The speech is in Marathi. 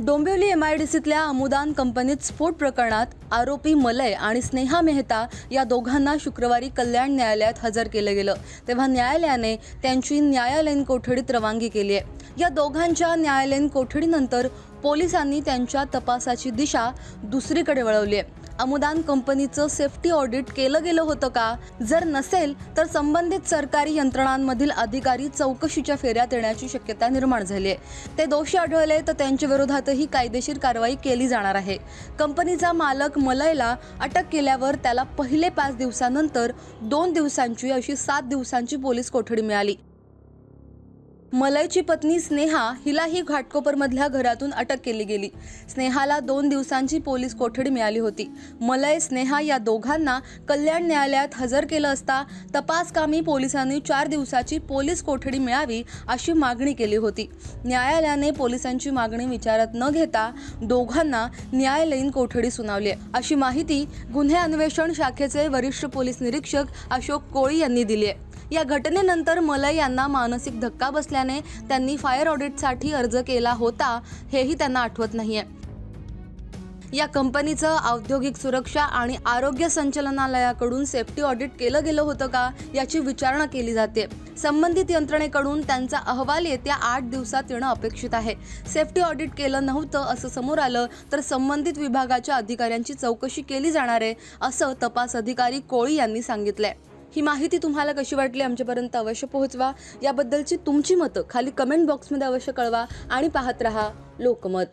डोंबिवली एम आय डी सीतल्या अमुदान कंपनीत स्फोट प्रकरणात आरोपी मलय आणि स्नेहा मेहता या दोघांना शुक्रवारी कल्याण न्यायालयात हजर केलं गेलं. तेव्हा न्यायालयाने त्यांची न्यायालयीन कोठडीत रवानगी केली आहे. या दोघांच्या न्यायालयीन कोठडीनंतर पोलिसांनी त्यांच्या तपासाची दिशा दुसरीकडे वळवली आहे. अमुदान कंपनीचं सेफ्टी ऑडिट केलं गेलं होतं का? जर नसेल तर संबंधित सरकारी यंत्रणांमधील अधिकारी चौकशीच्या फेऱ्यात येण्याची शक्यता निर्माण झाली आहे. ते दोषी आढळले तर त्यांच्या विरोधातही कायदेशीर कारवाई केली जाणार आहे. कंपनीचा मालक मलयला अटक केल्यावर त्याला पहिले पाच दिवसानंतर दोन दिवसांची अशी सात दिवसांची पोलीस कोठडी मिळाली. मलयची पत्नी स्नेहा हिलाही घाटकोपरमधल्या घरातून अटक केली गेली. स्नेहाला दोन दिवसांची पोलीस कोठडी मिळाली होती. मलय स्नेहा या दोघांना कल्याण न्यायालयात हजर केलं असता तपासकामी पोलिसांनी चार दिवसाची पोलीस कोठडी मिळावी अशी मागणी केली होती. न्यायालयाने पोलिसांची मागणी विचारात न घेता दोघांना न्यायालयीन कोठडी सुनावली आहे. अशी माहिती गुन्हे अन्वेषण शाखेचे वरिष्ठ पोलीस निरीक्षक अशोक कोळी यांनी दिली आहे. या घटनेनंतर मलय यांना मानसिक धक्का बसल्याने त्यांनी फायर ऑडिटसाठी अर्ज केला होता हेही त्यांना आठवत नाहीये. या कंपनीचं औद्योगिक सुरक्षा आणि आरोग्य संचालनालयाकडून सेफ्टी ऑडिट केलं गेलं होतं का याची विचारणा केली जाते. संबंधित यंत्रणेकडून त्यांचा अहवाल येत्या आठ दिवसात येणं अपेक्षित आहे. सेफ्टी ऑडिट केलं नव्हतं असं समोर आलं तर संबंधित विभागाच्या अधिकाऱ्यांची चौकशी केली जाणार आहे असं तपास अधिकारी कोळी यांनी सांगितलंय. ही माहिती तुम्हाला कशी वाटली आमच्यापर्यंत अवश्य पोहोचवा. याबद्दलची तुमची मतं खाली कमेंट बॉक्समध्ये अवश्य कळवा आणि पाहत रहा लोकमत.